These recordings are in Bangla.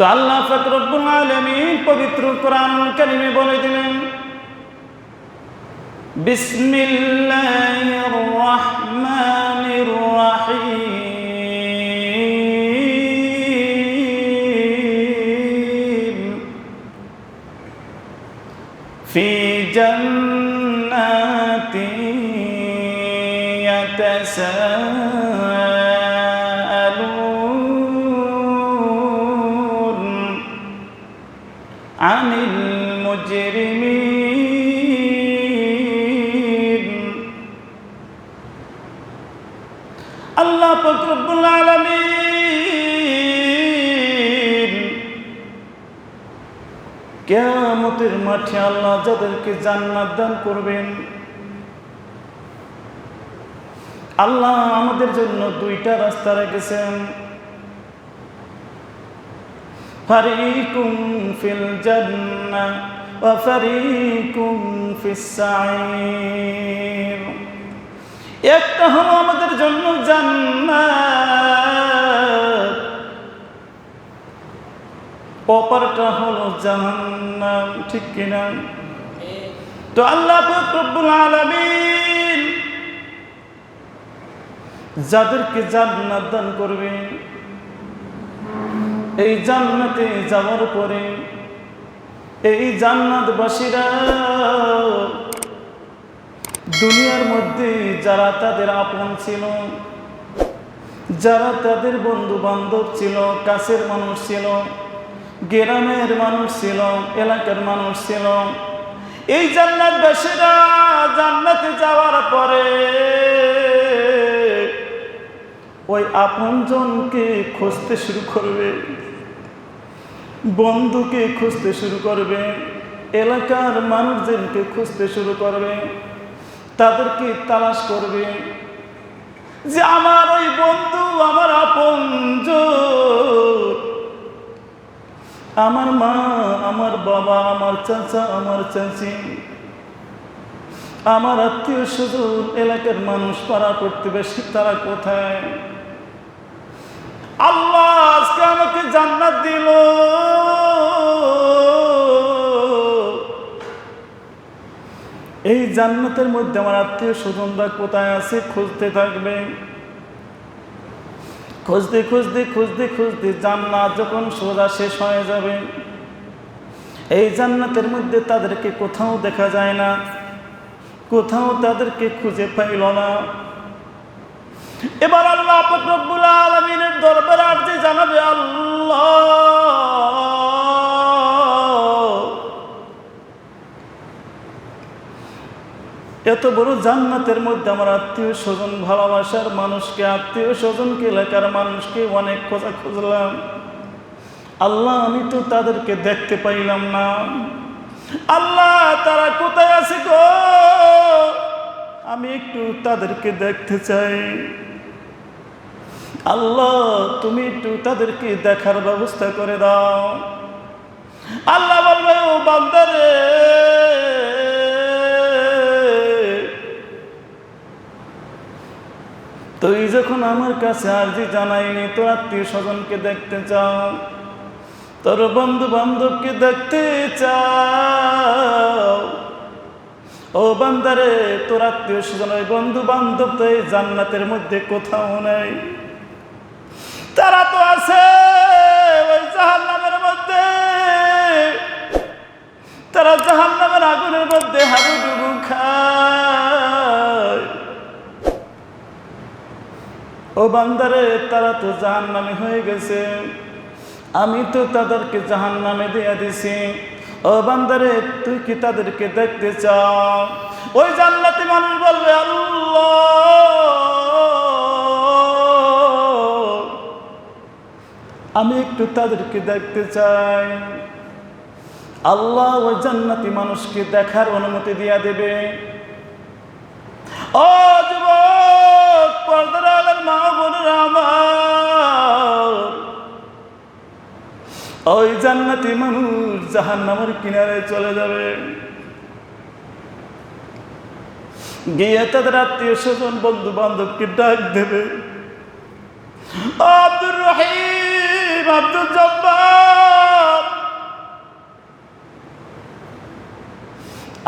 তো আল্লাহ ফকরবুল আলমিন পবিত্র কোরআন কারিমে বলে দিলেন বিসমিল্লাহির রহমানির রহিম في جنات يتساءلون عن المجرمين الله رب العالمين কেয়ামতের মাঠে আল্লাহ যাদেরকে জান্নাত দান করবেন আল্লাহ আমাদের জন্য দুইটা রাস্তা রেখেছেন ফিল জান্নাহ ওয়া ফারিকুম ফিস সাঈর একটা হলো আমাদের জন্য জান্নাত হলো জাহান্নাম, ঠিক কিনা তো আল্লাহ রব্বুল আলামিন যাদেরকে জান্নাত দান করবে এই জান্নাতে যাওয়ার পরে এই জান্নাতবাসীরা দুনিয়ার মধ্যে যারা তাদের আপন ছিল, যারা তাদের বন্ধু বান্ধব ছিল, কাছের মানুষ ছিল, গ্রামের মানুষ ছিল, এলাকার মানুষ ছিল, এই জান্নাত বাসীরা জান্নাতে যাওয়ার পরে ওই আপনজনকে খুঁজতে শুরু করবে, বন্ধুকে খুঁজতে শুরু করবে, এলাকার মানুষজনকে খুঁজতে শুরু করবে, তাদেরকে তালাশ করবে যে আমার ওই বন্ধু, আমার আপনজন আমার মা, আমার বাবা, আমার চাচা, আমার চাচি, আমার আত্মীয় স্বজন, এলাকার মানুষ পাড়া প্রতিবেশী, তারা কোথায় আল্লাহ জান্নাত দিল। এই জান্নাতের মধ্যে আমার আত্মীয় স্বজনরা কোথায় আছে খুঁজতে থাকবে। খুঁজতে খুঁজতে খুঁজতে খুঁজতে জান্নাত যখন সোজা শেষ হয়ে যাবে। এই জান্নাতের মধ্যে তাদেরকে কোথাও দেখা যায় না। কোথাও তাদেরকে খুঁজে পাইল না। এবার আল্লাহ রব্বুল আলমিনের দরবারে আর যে জানাবে, আল্লাহ, এত বড় জান্নাতের মধ্যে আমার আত্মীয় স্বজন ভালোবাসার মানুষকে, আত্মীয় স্বজনকে, এলাকার মানুষকে অনেক খোঁজা খুঁজলাম। আল্লাহ, আমি তো তাদেরকে দেখতে পাইলাম না। আল্লাহ, তারা কোথায় আছে গো? আমি একটু তাদেরকে দেখতে চাই। আল্লাহ, তুমি একটু তাদেরকে দেখার ব্যবস্থা করে দাও। আল্লাহ বলবে, ও বান্দারে, তুই যখন আমার কাছে আর্জি জানাইনি, তোর আত্মীয় স্বজনকে দেখতে চাও, তোর বন্ধু বান্ধবকে দেখতে চাও। ও বান্দারে, তোর আত্মীয় স্বজন ওই বন্ধু বান্ধব তো এই জান্নাতের মধ্যে কোথাও নেই। তারা তো আছে ওই জাহান নামের মধ্যে। তারা জাহান নামের আগুনের মধ্যে হাবুডুবু খায়। ও বান্দারে, তারা তো জাহান নামে হয়ে গেছে। আমি তো তাদেরকে জাহান নামে দিয়ে দিছি। ও বান্দারে, তুই কি তাদেরকে দেখতে চাও? ওই জান্নাতি মানুষ বলবে, আল্লাহ! আমি একটু তাদেরকে দেখতে চাই। আল্লাহ ওই জান্নাতি মানুষকে দেখার অনুমতি দিয়া দেবে। ও যুবক, পর্দার মা বোনেরা আমার। ওই জান্নাতি মানুষ জাহান নামের কিনারে চলে যাবে। গিয়ে তাদের আত্মীয় স্বজন বন্ধু বান্ধবকে ডাক দেবে। আব্দুর রহিম! গরিব আব্দুল জব্বার।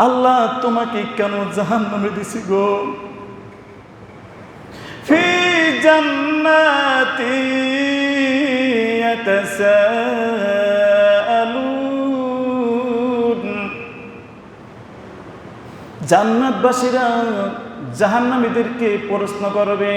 আল্লাহ তোমাকে কেন জাহান নামে দিছি গো? ফি জান্নাতি জান্নাতবাসীরা জাহান্নামীদেরকে প্রশ্ন করবে